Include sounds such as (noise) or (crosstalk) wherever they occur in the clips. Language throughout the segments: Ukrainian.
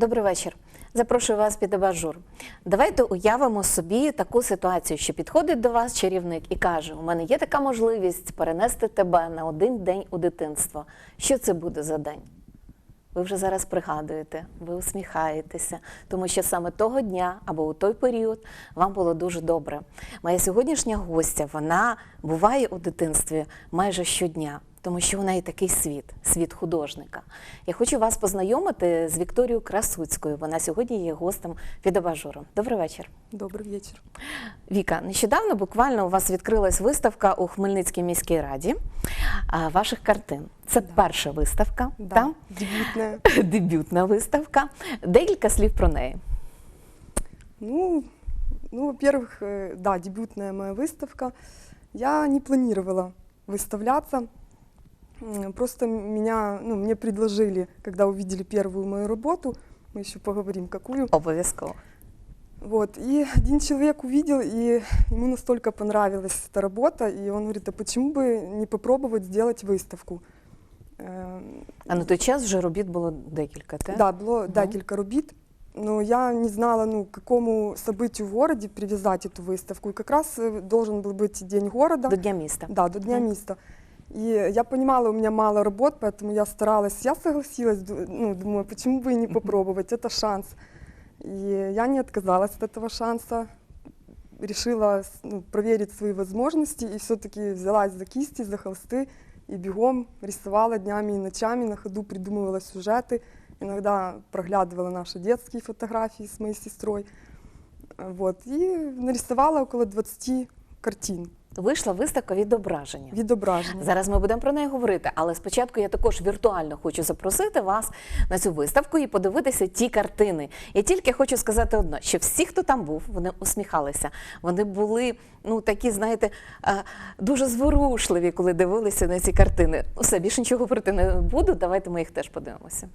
Добрий вечір. Запрошую вас під абажур. Давайте уявимо собі таку ситуацію, що підходить до вас чарівник і каже: у мене є така можливість перенести тебе на один день у дитинство. Що це буде за день? Ви вже зараз пригадуєте, ви усміхаєтеся, тому що саме того дня або у той період вам було дуже добре. Моя сьогоднішня гостя вона буває у дитинстві майже щодня, тому що вона і такий світ, світ художника. Я хочу вас познайомити з Вікторією Красуцькою. Вона сьогодні є гостем під абажуром. Добрий вечір. Добрый вечер. Віка, нещодавно буквально у вас відкрилась виставка у Хмельницькій міській раді а, ваших картин. Це перша виставка, Да, там дебютная. (laughs) дебютна виставка. Декілька слів про неї. Ну, ну, во-первых, э, да, дебютная моя выставка. Я не планировала выставляться. М, Просто меня, ну, мне предложили, когда увидели первую мою работу, мы еще поговорим, какую. Обов'язково. Вот, и один человек увидел, и ему настолько понравилась эта работа, и он говорит, а почему бы не попробовать сделать выставку? Э, А на той час вже робіт було декілька, так? Да, було Мгм. декілька робіт. Но я не знала, ну, к какому событию в городе привязать эту выставку. И как раз э, должен был быть День города. До Дня міста. Да, до Дня Мгм. места. И я понимала, у меня мало работ, поэтому я старалась, я согласилась, ду- ну, думаю, почему бы и не Мгм. попробовать, это шанс. И я не отказалась от этого шанса, решила с- ну, проверить свои возможности и все-таки взялась за кисти, за холсты и бегом рисовала днями и ночами, на ходу придумывала сюжеты, иногда проглядывала наши детские фотографии с моей сестрой. Вот, и нарисовала около 20 картин, Вийшла виставка відображення. відображення. Зараз ми будемо про неї говорити, але спочатку я також віртуально хочу запросити вас на цю виставку і подивитися ті картини. Я тільки хочу сказати одне, що всі, хто там був, вони усміхалися. Вони були, ну такі, знаєте, е, дуже зворушливі, коли дивилися на ці картини. Усе більше нічого говорити не буду. Давайте ми їх теж подивимося.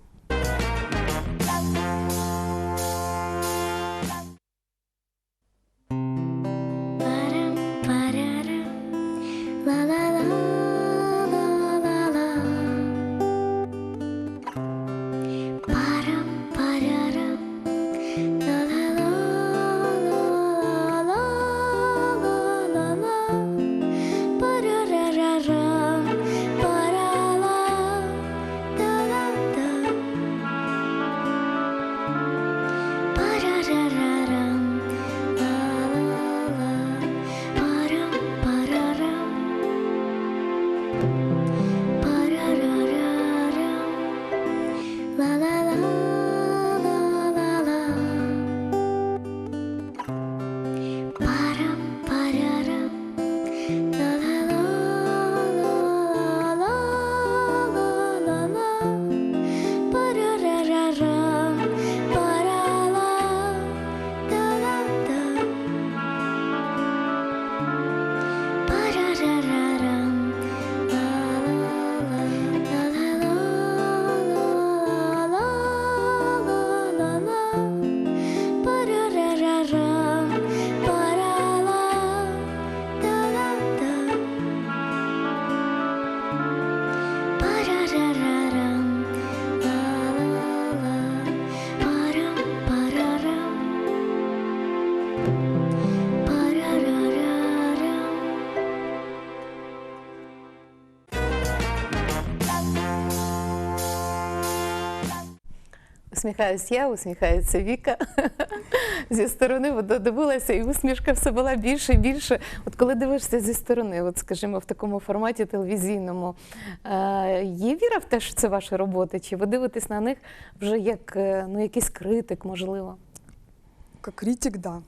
Усміхаюсь я, усміхається Віка. (laughs) Зі сторони от додивилася, і усмішка все була більше і більше. От коли дивишся зі сторони, от скажімо, в такому форматі телевізійному, е, є віра в те, що це ваші роботи? Чи ви дивитесь на них вже як е, ну, якийсь критик, можливо? Как критик, да.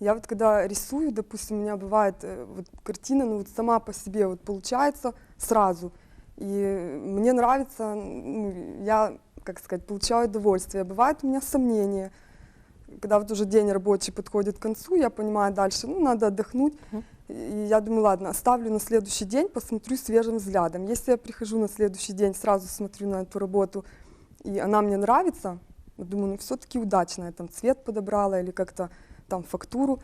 Я вот когда рисую, допустим, у меня бывает вот картина, ну вот сама по себе вот получается сразу. И мне нравится, ну, я, как сказать, получаю удовольствие. Бывает у меня сомнения. Когда вот уже день рабочий подходит к концу, я понимаю дальше, ну, надо отдохнуть. Мгм. И я думаю, ладно, оставлю на следующий день, посмотрю свежим взглядом. Если я прихожу на следующий день, сразу смотрю на эту работу, и она мне нравится, думаю, ну все-таки удачно, я там цвет подобрала или как-то там фактуру,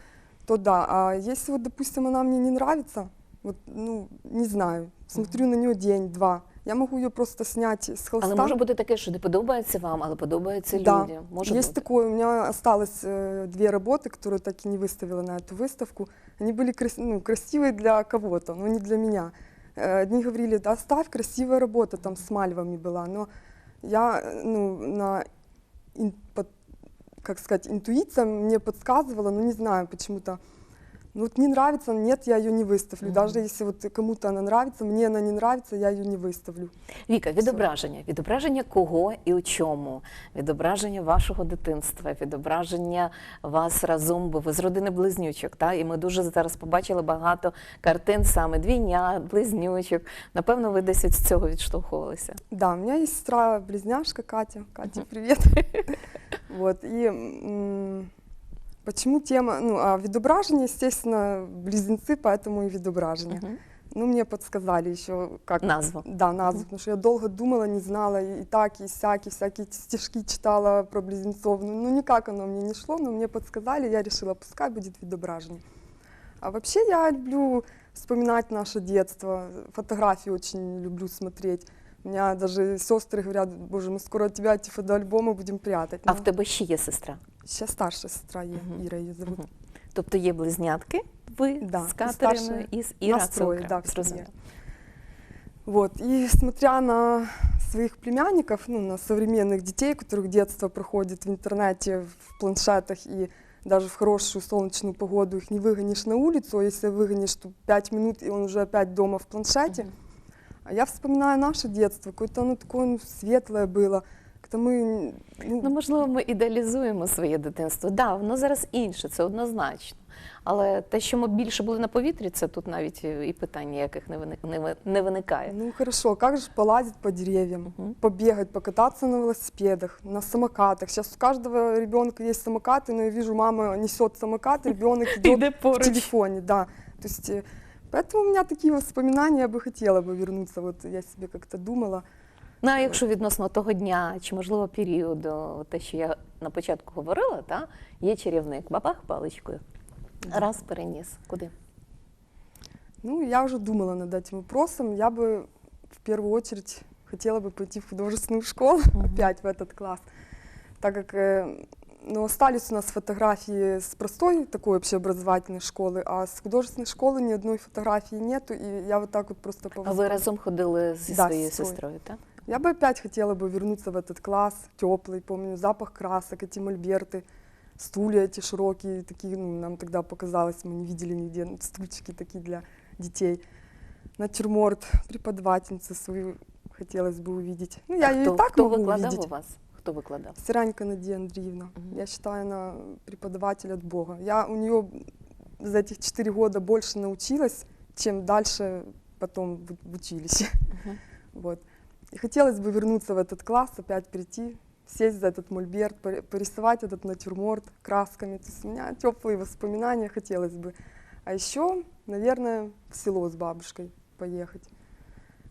то да. А если вот, допустим, она мне не нравится, вот, ну, не знаю, смотрю на нее день-два, Я могу ее просто снять с холста. Але може бути таке, що не подобається вам, але подобається Да, людям. Може есть бути. такое. У меня осталось э, две работы, которые так и не выставила на эту выставку. Они были крас- ну, красивые для кого-то, но не для меня. Э, Одни говорили, да, оставь, красивая работа, там с мальвами была. Но я, э, ну, на, ин- под- как сказать, интуиция мне подсказывала, ну, не знаю, почему-то, ну, вот не нравится, нет, я ее не выставлю. Даже если вот кому-то она нравится, мне она не нравится, я ее не выставлю. Віка, відображення. Відображення кого і у чому? Відображення вашого дитинства, відображення вас разом, бо ви з родини близнючок. Та? І ми дуже зараз побачили багато картин саме двійня, близнючок. Напевно, ви десь від цього відштовхувалися. Да, у меня есть сестра-близняшка Катя. Катя, привет. (laughs) Вот, и м, почему тема, ну, а відображення, естественно, близнецы, поэтому и відображення. Мгм. Ну, мне подсказали еще, как... Назву. Да, назву, потому что я долго думала, не знала, и, и так, и сяки, всякие стишки читала про близнецов. Ну, ну, никак оно мне не шло, но мне подсказали, я решила, пускай будет відображення. А вообще я люблю вспоминать наше детство, фотографии очень люблю смотреть. У меня даже сестры говорят, боже, мы скоро от тебя эти фотоальбомы будем прятать. А в тебе ще є сестра. Сейчас старшая сестра є, Мгм. Ира ее зовут. Мгм. Тобто є близнятки, ви Да, з і Катериною старші і з Іра нас троє, Цилка. да, в Зрозуміло. семье. Вот. И смотря на своих племянников, ну, на современных детей, у которых детство проходит в интернете, в планшетах и даже в хорошую солнечную погоду их не выгонишь на улицу, а если выгонишь, то 5 минут, и он уже опять дома в планшете. Мгм. А я вспоминаю наше детство, какое-то оно такое ну, светлое было. Когда мы, ну, Ну, можливо, ми ідеалізуємо своє дитинство. Так, да, воно зараз інше, це однозначно. Але те, що ми більше були на повітрі, це тут навіть і питань ніяких не виник- не ви- не виникає. ну хорошо, как же полазить по деревьям, Мгм. побегать, покататься на велосипедах, на самокатах. Сейчас у каждого ребенка есть самокаты, но я вижу, мама несет самокат, ребенок (laughs) идет Іде в поруч. телефоне, да. То есть, э, поэтому у меня такие воспоминания, я бы хотела бы вернуться. Вот я себе как-то думала. Ну, а якщо відносно того дня чи можливо періоду, те, що я на початку говорила, та є чарівник, бабах паличкою. Раз переніс. Куди? Ну, я уже думала над этим вопросом. Я бы в первую очередь хотела бы пойти в художественную школу, Мгм. опять в этот класс, так как э, ну, остались у нас фотографии с простой такой общеобразовательной школы, а с художественной школы ни одной фотографии нету, и я вот так вот просто по А ви разом ходили зі Да, своєю з сестрою. сестрою, так? Я бы опять хотела бы вернуться в этот класс, теплый, помню, запах красок, эти мольберты, стулья эти широкие, такие, ну, нам тогда показалось, мы не видели нигде, ну, стульчики такие для детей. Натюрморт, преподавательницу свою хотелось бы увидеть. Ну, я а ее хто, и так хто могу викладав увидеть. у вас? Хто викладав? Сиранька Надія Андреевна. Мгм. Я считаю, она преподаватель от Бога. Я у нее за этих четыре года больше научилась, чем дальше потом в, в училище. Мгм. (laughs) Вот. И хотелось бы вернуться в этот класс, опять прийти, сесть за этот мольберт, пор- порисовать этот натюрморт красками. То есть у меня теплые воспоминания хотелось бы. А еще, наверное, в село с бабушкой поехать.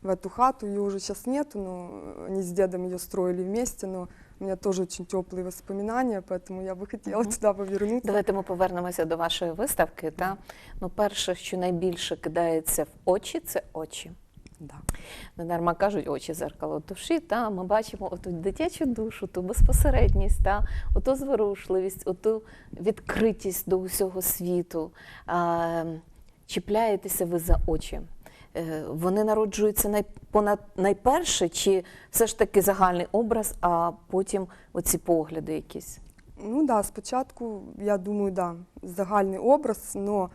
В эту хату ее уже сейчас нету, но они с дедом ее строили вместе, но у меня тоже очень теплые воспоминания, поэтому я бы хотела Мгм. туда повернуться. Давайте ми повернемося до вашої виставки. Та? Ну, перше, що найбільше кидається в очі, це очі. Да. Недарма кажуть, очі зеркало душі, та ми бачимо оту дитячу душу, ту безпосередність, та оту зворушливість, оту відкритість до усього світу. А, чіпляєтеся ви за очі. Е, Вони народжуються понад найперше, чи все ж таки загальний образ, а потім оці погляди якісь. Ну да, спочатку, я думаю, да, загальный образ, э,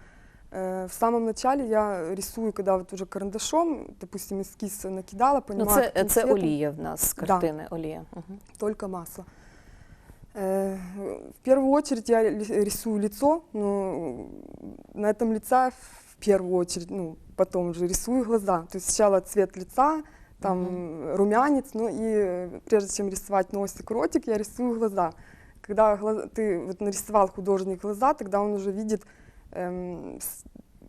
в самом начале я рисую, когда вот уже карандашом, допустим, эскиз накидала, Ну, понимаю, це, каким це цветом, олія в нас з Да. картини. Олія. Угу. только масло. Э, в первую очередь я ли- рисую лицо, но на этом лице в первую очередь, ну, потом уже рисую глаза. То есть сначала цвет лица, там румянец, ну и э, прежде чем рисовать носик, ротик, я рисую глаза. Когда глаза- ты вот нарисовал художник глаза, тогда он уже видит, эм, с-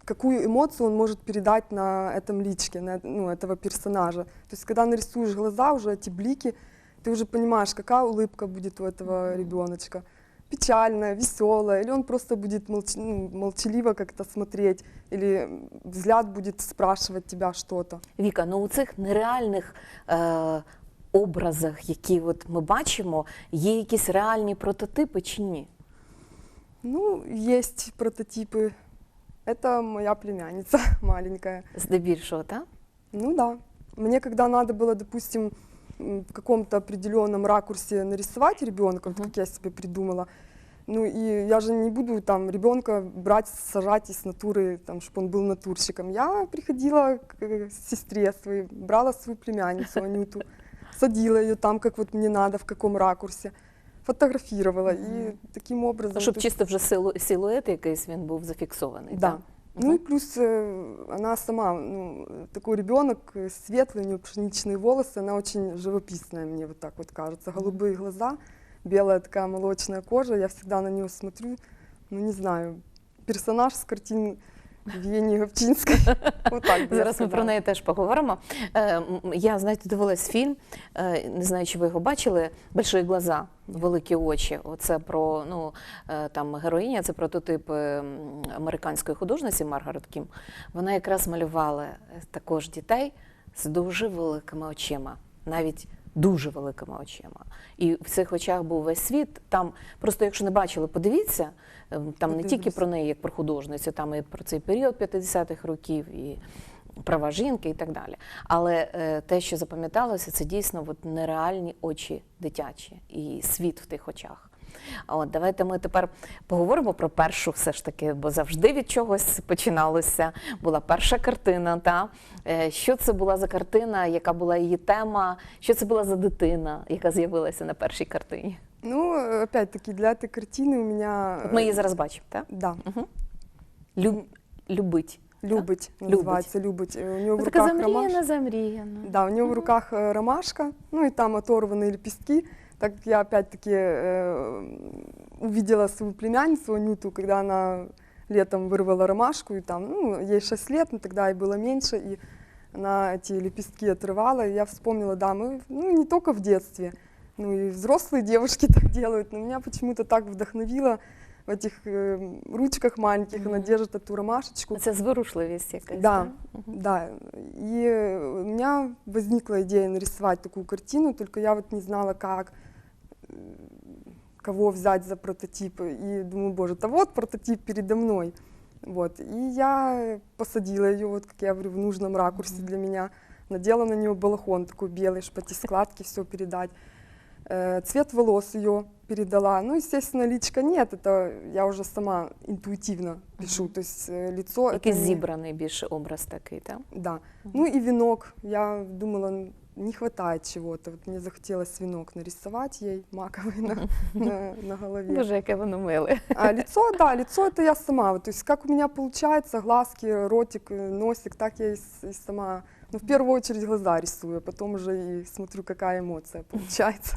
какую эмоцию он может передать на этом личке, на, ну, этого персонажа. То есть когда нарисуешь глаза, уже эти блики, ты уже понимаешь, какая улыбка будет у этого Мгм. ребеночка. печальная, веселая, или он просто будет молч- ну, молчаливо как-то смотреть, или м, взгляд будет спрашивать тебя что-то. Віка, ну у цих нереальних е, образах, які от ми бачимо, є якісь реальні прототипи чи ні? Ну, есть прототипы. Это моя племянница (laughs) маленькая. Здебільшого, так? Ну да. Мне когда надо было, допустим, м, в каком-то определенном ракурсе нарисовать ребенка, вот как я себе придумала, ну и я же не буду там ребенка брать, сажать из натуры, там, чтобы он был натурщиком. Я приходила к э, сестре своей, брала свою племянницу Анюту, (laughs) садила ее там, как вот мне надо, в каком ракурсе, фотографировала. И таким образом... Ну, щоб то есть- чисто вже силу, силует якийсь він був зафіксований. Да. так? Ну и плюс э, она сама, ну, такой ребенок э, светлый, у нее пшеничные волосы, она очень живописная, мне вот так вот кажется. Голубые глаза, белая такая молочная кожа, я всегда на нее смотрю, ну не знаю, персонаж с картин Евгении Гопчинской. Вот (laughs) так бы я Зараз ми про неї теж поговоримо. Е, я, знаєте, дивилась фільм, е, не знаю, чи ви його бачили, «Больші глаза, великі очі. Оце про ну, е, там героїня, це прототип американської художниці Маргарет Кім. Вона якраз малювала також дітей з дуже великими очима, навіть дуже великими очима. І в цих очах був весь світ. Там просто, якщо не бачили, подивіться, е, там не тільки про неї як про художницю, там і про цей період 50-х років, і права жінки і так далі. Але е, те, що запам'яталося, це дійсно от, нереальні очі дитячі і світ в тих очах. А От давайте ми тепер поговоримо про першу, все ж таки, бо завжди від чогось починалося. Була перша картина. Та Е, що це була за картина, яка була її тема? Що це була за дитина, яка з'явилася на першій картині? Ну, э, опять-таки, для этой картины у меня... От ми її зараз бачимо, так? Да, Люб, любить. «Любить» Любить. называется, «Любить». Э, У нее в Ну, така руках ромашка. замріяна, замріяна. Да, у нее в руках э, ромашка, ну и там оторванные лепестки. Так как я опять-таки э, увидела свою племянницу Анюту, когда она летом вырвала ромашку, и там, ну, ей 6 лет, но тогда ей было меньше, и она эти лепестки отрывала, и я вспомнила, да, мы, ну, не только в детстве, ну, и взрослые девушки (laughs) так делают, но меня почему-то так вдохновило в этих э, ручках маленьких, она Мгм. держит эту ромашечку. Це зворушливість якась. Да, так? Мгм. да. И э, у меня возникла идея нарисовать такую картину, только я вот не знала, как, э, кого взять за прототип. И думаю, боже, да вот прототип передо мной. Вот. И я посадила ее, вот как я говорю, в нужном ракурсе Мгм. для меня. Надела на нее балахон такой белый, чтобы эти складки все передать. Э, Цвет волос ее передала. Ну, естественно, личка нет, это я уже сама интуитивно пишу. Мгм. То есть э, лицо... это Якийсь не- зібраний більше образ такий, так? да. Ну и венок. Я думала, н- не хватает чего-то. Вот мне захотелось венок нарисовать ей, маковый на, (laughs) на, на голове. Боже, яке воно миле. А лицо, да, лицо это я сама. Вот, То есть как у меня получается, глазки, ротик, э, носик, так я и, с- и сама. Ну, в первую очередь глаза рисую, а потом уже и смотрю, какая эмоция получается.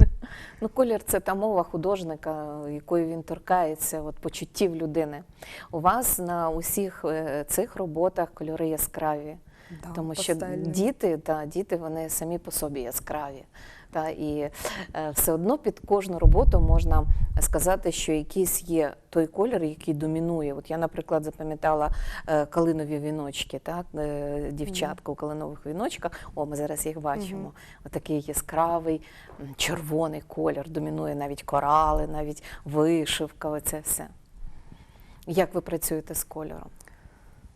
Ну, колір це та мова художника, якою він торкається, от почуттів людини. У вас на усіх е, цих роботах кольори яскраві, Да, тому що пастельные. діти, та, діти вони самі по собі яскраві. Та, і е, все одно під кожну роботу можна сказати, що якийсь є той колір, який домінує. От я, наприклад, запам'ятала е, калинові віночки, так, е, дівчатка у калинових віночках. О, ми зараз їх бачимо. Отакий яскравий червоний колір, домінує навіть корали, навіть вишивка, оце все. Як ви працюєте з кольором?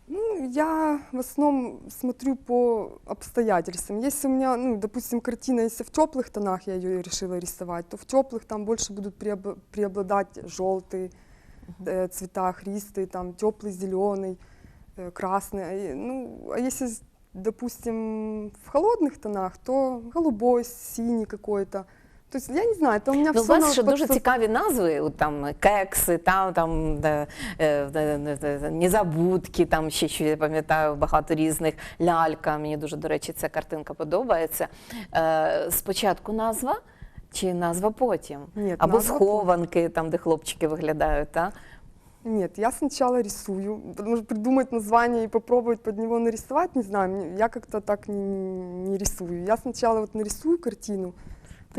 Ну, я в основном смотрю по обстоятельствам. Если у меня, ну, допустим, картина, если в теплых тонах я ее решила рисовать, то в теплых там больше будут преобла- преобладать желтые э, цвета, христые, там теплый зеленый, э, красный. А е- Ну, а если, с- допустим, в холодных тонах, то голубой, синий какой-то. То есть я не знаю, это у меня Ну, у вас ще дуже цікаві назви, от там кекси, там, там де, е, де, де, незабудки, там ще що я пам'ятаю багато різних лялька. Мені дуже, до речі, ця картинка подобається. Е, спочатку назва чи назва потім? Нет, Або назва потім. схованки, там, де хлопчики виглядають. Та? Нет, я сначала рисую, потому что придумать название и попробовать под него нарисовать, не знаю, я как-то так не, не рисую. Я сначала вот нарисую картину,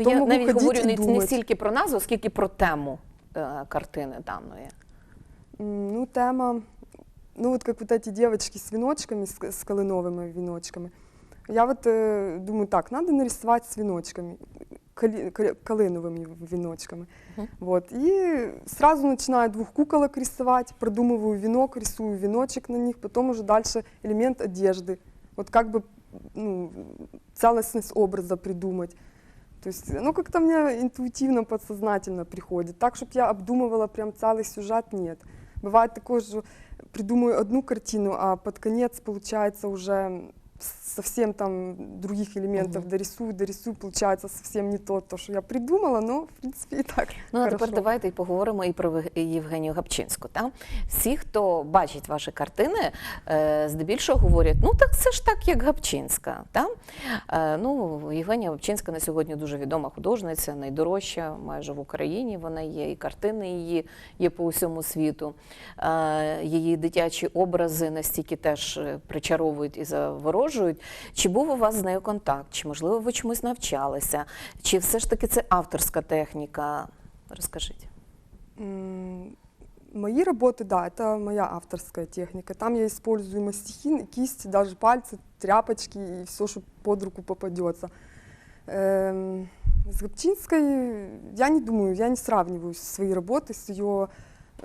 То Потім я можу навіть ходити говорю і не, не думати. стільки про назву, скільки про тему. е, картини даної? М, Ну, тема, ну вот как вот эти девочки с веночками, с, с калиновыми веночками. Я вот э, думаю, так, надо нарисовать с веночками, кали- кали- калиновыми веночками. Мгм. Вот, и сразу начинаю двух куколок рисовать, продумываю венок, рисую веночек на них, потом уже дальше элемент одежды. Вот как бы ну, целостность образа придумать. То есть, ну, как-то мне интуитивно, подсознательно приходит. Так, чтобы я обдумывала прям целый сюжет, нет. Бывает такое, что придумаю одну картину, а под конец получается уже совсем там других элементов Мгм. дорисую, дорисую, получается совсем не то, то, что я придумала, но, в принципе, и так Ну, а хорошо. тепер давайте і поговоримо і про Євгенію Гапчинську. Та? Всі, хто бачить ваші картини, е, здебільшого говорять, ну так це ж так, як Гапчинська. Та? Е, ну, Євгенія Гапчинська на сьогодні дуже відома художниця, найдорожча майже в Україні. Вона є, і картини її є по усьому світу. Е, її дитячі образи настільки теж причаровують і заворожують Чи був у вас з нею контакт? Чи, можливо, ви чомусь навчалися? Чи все ж таки це авторська техніка? Розкажіть. М, Мои работы, да, это моя авторская техника. Там я использую мастихин, кисти, даже пальцы, тряпочки и все, что под руку попадется. Эм, С Гопчинской я не думаю, я не сравниваю свои работы с ее, э,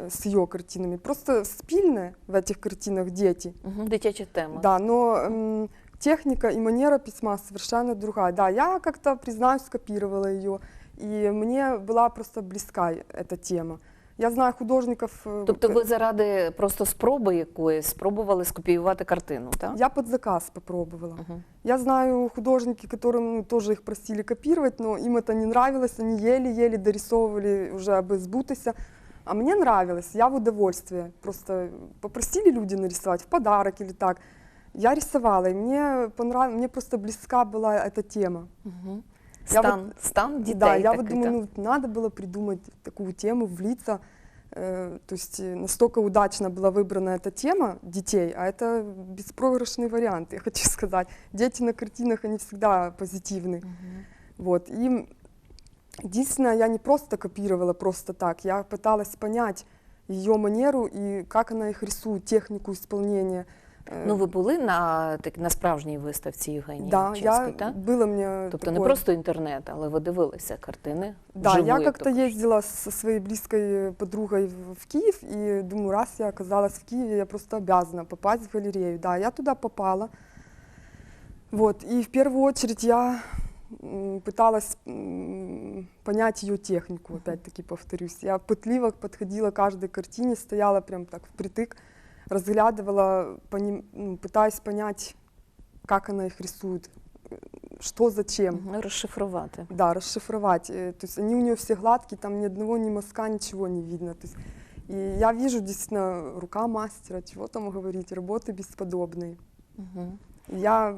с ее картинами. Просто спильные в этих картинах дети. Угу, дитяча тема. Да, но м, техника и манера письма совершенно другая. Да, я как-то, признаюсь, скопировала ее, и мне была просто близка эта тема. Я знаю художников. э, Тобто к- ви заради просто спроби якоїсь спробували скопіювати картину, так? Я под заказ попробовала. Угу. Я знаю художники, которым ну, тоже их просили копировать, но им это не нравилось, они еле-еле дорисовывали уже без бутыся. А мне нравилось, я в удовольствие. Просто попросили люди нарисовать в подарок или так. Я рисовала, и мне понравилось, мне просто близка была эта тема. Угу. Я Стан, стан дітей. да, я такий, вот думаю, так? ну, надо было придумать такую тему, влиться. Э, то есть э, настолько удачно была выбрана эта тема детей, а это беспроигрышный вариант, я хочу (laughs) сказать. Дети на картинах, они всегда позитивны. Мгм. Вот. И единственное, я не просто копировала просто так, я пыталась понять ее манеру и как она их рисует, технику исполнения. Э, Ну, ви були на, так, на справжній виставці Євгенії да, Гапчинської, я, так? было мне Тобто не такое- просто інтернет, але ви дивилися картини. Да, вживу, я як как-то то кажуть. ездила со своей близкой подругой в в Киев, и думаю, раз я оказалась в Киеве, я просто обязана попасть в галерею. Да, я туда попала. Вот, и в первую очередь я м, пыталась м, понять ее технику, опять-таки повторюсь. Я пытливо подходила к каждой картине, стояла прям так впритык, разглядывала, пони- м, пытаясь понять, как она их рисует, э, что зачем. Мгм, розшифрувати. Да, расшифровать. Э, То есть они у нее все гладкие, там ни одного, ни мазка, ничего не видно. То есть, и я вижу действительно рука мастера, чего там говорить, работы бесподобные. Угу. И я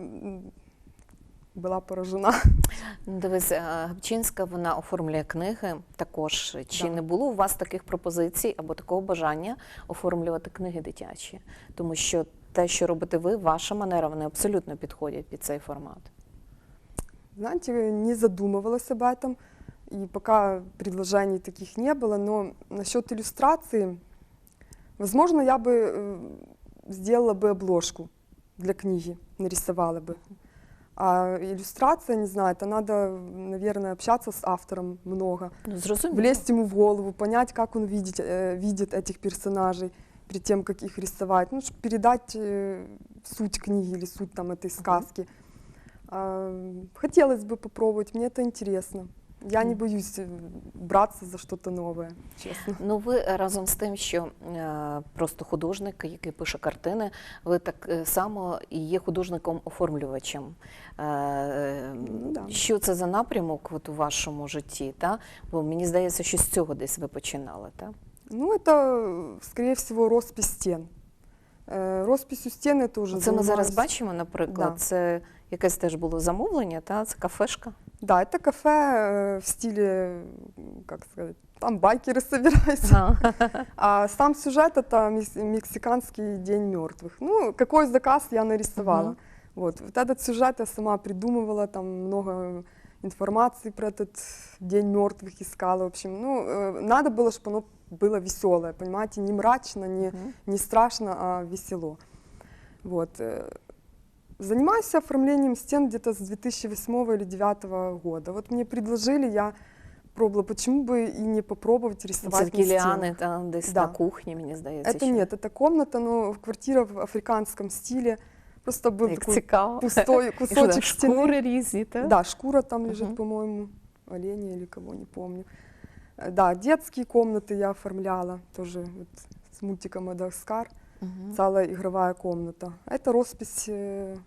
м, была поражена. Ну, Дивись, е, Гапчинська вона оформлює книги також. Чи Да. не було у вас таких пропозицій або такого бажання оформлювати книги дитячі? Тому що те, що робите ви, ваша манера, вони абсолютно підходять під цей формат. Знаете, не задумывалась об этом, и пока предложений таких не было, но насчет иллюстрации, возможно, я бы э, сделала бы обложку для книги, нарисовала бы. А иллюстрация, не знаю, это надо, наверное, общаться с автором много, Ну, зрозуміло. влезть ему в голову, понять, как он видит, э, видит этих персонажей перед тем, как их рисовать, ну, чтобы передать э, суть книги или суть там этой сказки. А, хотелось бы попробовать, мне это интересно. Я не Мгм. боюсь э, браться за что-то новое, честно. Ну, ви е, разом з тим, що е, просто художник, який пише картини, ви так е, само і є художником-оформлювачем. Е, е, Ну, да. Що це за напрямок от, у вашому житті? Та? Бо мені здається, що з цього десь ви починали. Та? Ну, это, э, скорее всего, роспись стен. Э, Роспись у стен это уже Це ми зараз занимаюсь- бачимо, наприклад, Да. це якесь теж було замовлення, та? це кафешка. Да, это кафе э, в стиле, м, как сказать, там байкеры собираются. А (laughs) сам сюжет это мес- мексиканский День мертвых. Ну, какой заказ я нарисовала. Мгм. Вот. вот этот сюжет я сама придумывала, там много информации про этот День мертвых искала. В общем, ну, э, надо было, чтобы оно было веселое, понимаете, не мрачно, не, Мгм. не страшно, а весело. Вот. э, Занимаюсь оформлением стен где-то с 2008 или 2009 года. Вот мне предложили, я пробовала, почему бы и не попробовать Це рисовать такі на стенах. ліани там десь Да. на кухні, мені здається. Это чи- нет, это комната, но квартира в африканском стиле. Просто был Як такой цікаво. пустой І що, (laughs) кусочек да, стены. шкури різні, так? Да, шкура там лежит, Мгм. по-моему, оленя или кого, не помню. Э, Да, детские комнаты я оформляла, тоже вот с мультиком Мадагаскар, Мгм. целая игровая комната. Это роспись э,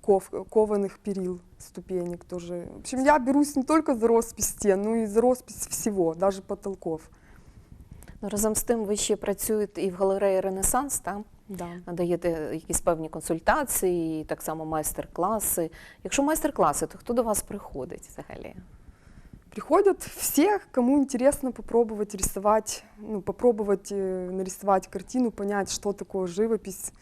ков, кованых перил, ступенек тоже. В общем, я берусь не только за роспись стен, но и за роспись всего, даже потолков. Ну, разом з тим, ви ще працюєте і в галереї Ренесанс, так? Да. Надаєте якісь певні консультації, і так само майстер-класи. Якщо майстер-класи, то хто до вас приходить взагалі? Приходят все, кому интересно попробовать рисовать, ну, попробовать э, нарисовать картину, понять, что такое живопись,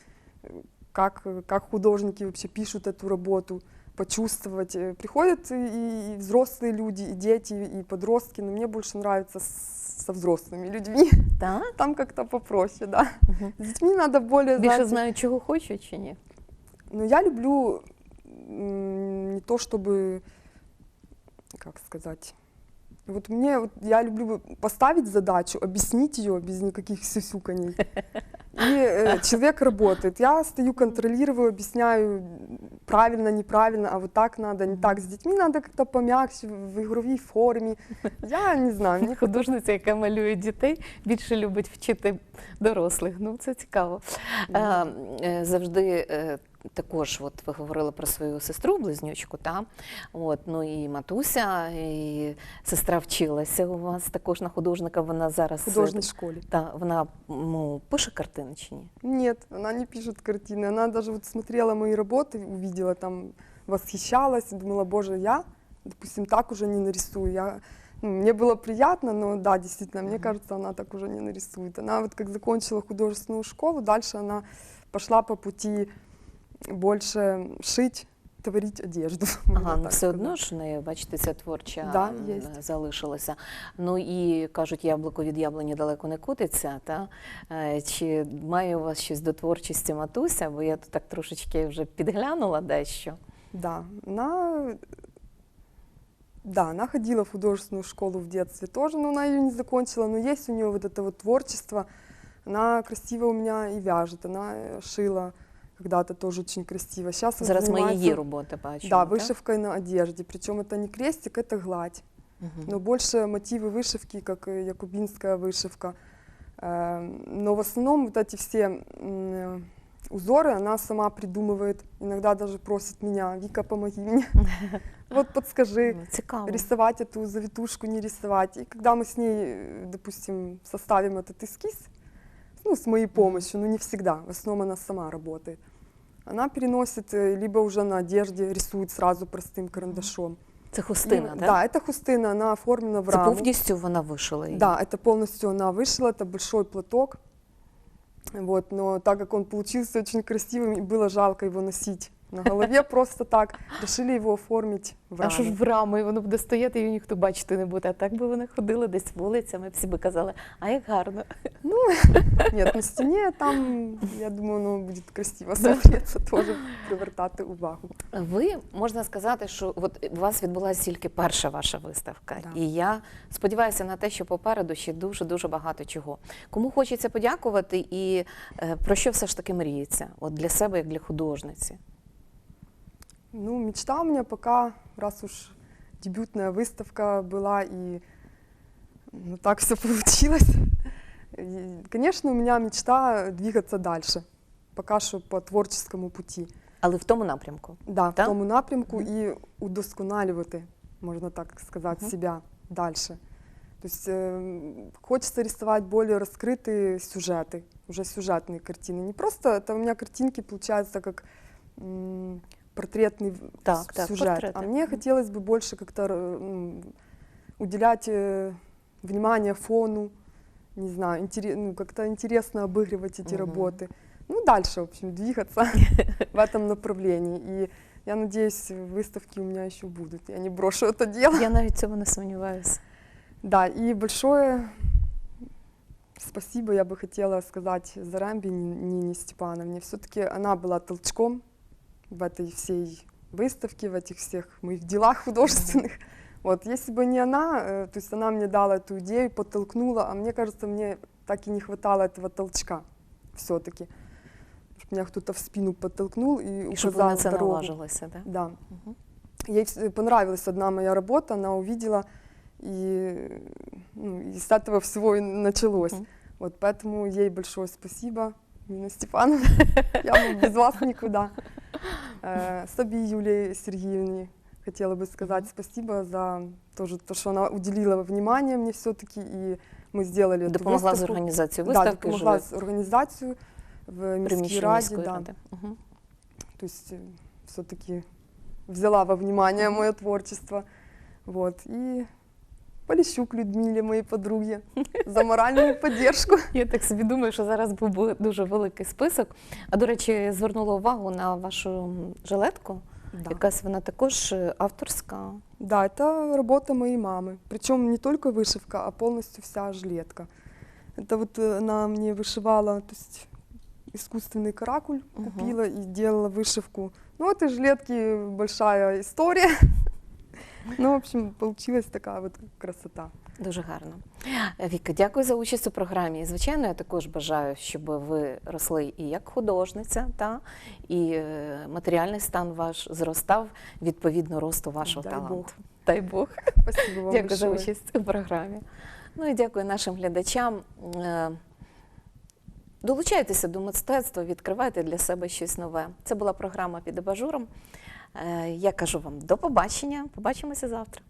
э, как, э, как художники вообще пишут эту работу, почувствовать. Э, Приходят и, и взрослые люди, и дети, и подростки, но мне больше нравится с- со взрослыми людьми. Так? (laughs) Там как-то попроще, да. Мгм. С детьми надо более, Більше знаете, знають, чого хочуть чи ні? но я люблю м, не то чтобы, как сказать, вот мне, вот я люблю поставить задачу, объяснить ее без никаких сюсюканий. И э, человек работает. Я стою, контролирую, объясняю правильно, неправильно, а вот так надо, не так. С детьми надо как-то помягче, в игровой форме. Я не знаю, мне Художниця, яка малює дітей, більше любить вчити дорослих. Ну, це цікаво. Е, е, завжди е, також, от ви говорили про свою сестру, близнючку, та? От, ну і матуся, і сестра вчилася у вас також на художника. Вона зараз в художественной школе. та, вона ну, пише картини чи ні? Нет, она не пишет картины. Она даже вот смотрела мои работы, увидела там, восхищалась, думала, боже, я, допустим, так уже не нарисую. Я, ну, мне было приятно, но да, действительно, мне Мгм. кажется, она так уже не нарисует. Она вот как закончила художественную школу, дальше она пошла по пути больше шить, творить одежду. (laughs) Ага, ну так все одно ж в неї, бачите, ця творча Да, залишилася. Ну і кажуть, яблуко від яблуні далеко не кутиться. Та? Е, Чи має у вас щось до творчості матуся? Бо я тут так трошечки вже підглянула дещо. Да, она, да, она ходила в художественную школу в детстве тоже, но она ее не закончила. Но есть у нее вот это вот творчество. Она красиво у меня и вяжет. Она э, шила когда-то тоже очень красиво. Сейчас она Зараз ми занимается, її роботи бачимо. Да, так? вышивкой на одежде. Причем это не крестик, это гладь. Мгм. Но больше мотивы вышивки, как э, якубинская вышивка. Эм, Но в основном вот эти все м, э, узоры она сама придумывает. Иногда даже просит меня, Вика, помоги мне. (laughs) Вот подскажи, Ну, Цікаво. рисовать эту завитушку, не рисовать. И когда мы с ней, э, допустим, составим этот эскиз, ну, с моей помощью, но не всегда, в основном она сама работает, она переносит э, либо уже на одежде, рисует сразу простым карандашом. Це хустина, Ну, так? Да, это хустына, она оформлена в Це раму. повністю вона вишила її. Да, это полностью она вышила, это большой платок. Вот, но так как он получился очень красивым, и было жалко его носить на голове просто так, решили его оформить в А що ж раму. в раму, і воно буде стояти, і ніхто бачити не буде. А так би вони ходили десь вулицями, всі би казали, а як гарно. Нет, на стене там, я думаю, оно будет красиво смотреться, тоже привертати увагу. Ви можна сказати, що от у вас відбулася тільки перша ваша виставка, Да. і я сподіваюся на те, що попереду ще дуже дуже багато чого. Кому хочеться подякувати, і е, про що все ж таки мріється? От для себе, як для художниці. Ну, мечта у меня пока, раз уж дебютная выставка была, и ну, так все получилось. И, конечно, у меня мечта двигаться дальше, пока что по творческому пути. Але в тому напрямку. Да, Да? в тому напрямку Мгм. і удосконалювати, можна так сказати, Мгм. себя дальше. То есть э, хочется рисовать более раскрытые сюжеты, уже сюжетные картины. Не просто, это у меня картинки получаются как м, портретный Так, так, сюжет. портреты. А мне хотелось бы больше как-то уделять э, внимание фону, не знаю, интере- ну, как-то интересно обыгрывать эти Мгм. работы. Ну, дальше, в общем, двигаться (laughs) в этом направлении. И Я надеюсь, выставки у меня еще будут. Я не брошу это дело. Я навіть в цьому не сумніваюся. Да, и большое спасибо я бы хотела сказать Зарамбе Нине Степановне. Все-таки она была толчком в этой всей выставке, в этих всех моих делах художественных. Вот, если бы не она, э, то есть она мне дала эту идею, подтолкнула, а мне кажется, мне так и не хватало этого толчка все-таки. Меня кто-то в спину подтолкнул и, І щоб ви указал на це дорогу. наважилися, так? Да. Мгм. Ей вс- понравилась одна моя работа, она увидела, и, ну, и с этого всего и началось. Мгм. Вот поэтому ей большое спасибо, Нина Степановна. (laughs) Я бы без вас никуда. Э, Соби Юлии Сергеевне хотела бы сказать спасибо за тоже то, что она уделила внимание мне все-таки, и мы сделали эту Допомогла з выставку. організацією Да, виставки. допомогла живе с организацию в Мирской приміщенні Раде, міської да. ради. Мгм. То есть все-таки взяла во внимание мое творчество. Вот. И Полищук Людмиле, моей подруге, за моральную поддержку. Я так собі думаю, що зараз був би дуже великий список. А до речі, звернула увагу на вашу м, жилетку. Да. Якась вона також е, авторська. да, это работа моей мамы. Причем не только вышивка, а полностью вся жилетка. Это вот э, она мне вышивала, то есть искусственный каракуль Мгм. купила и делала вышивку. Ну, у этой жилетки большая история. (laughs) Ну, в общем, получилась такая вот красота. Дуже гарно. Е, Віка, дякую за участь у програмі. І, Звичайно, я також бажаю, щоб ви росли і як художниця, та і е, матеріальний стан ваш зростав відповідно росту вашого Дай таланту. Бог. Дай Бог. (laughs) Спасибо вам Дякую за участь у програмі. Ну і дякую нашим глядачам. Е, Долучайтеся до мистецтва, відкривайте для себе щось нове. Це була програма під абажуром. Е, Я кажу вам до побачення. Побачимося завтра.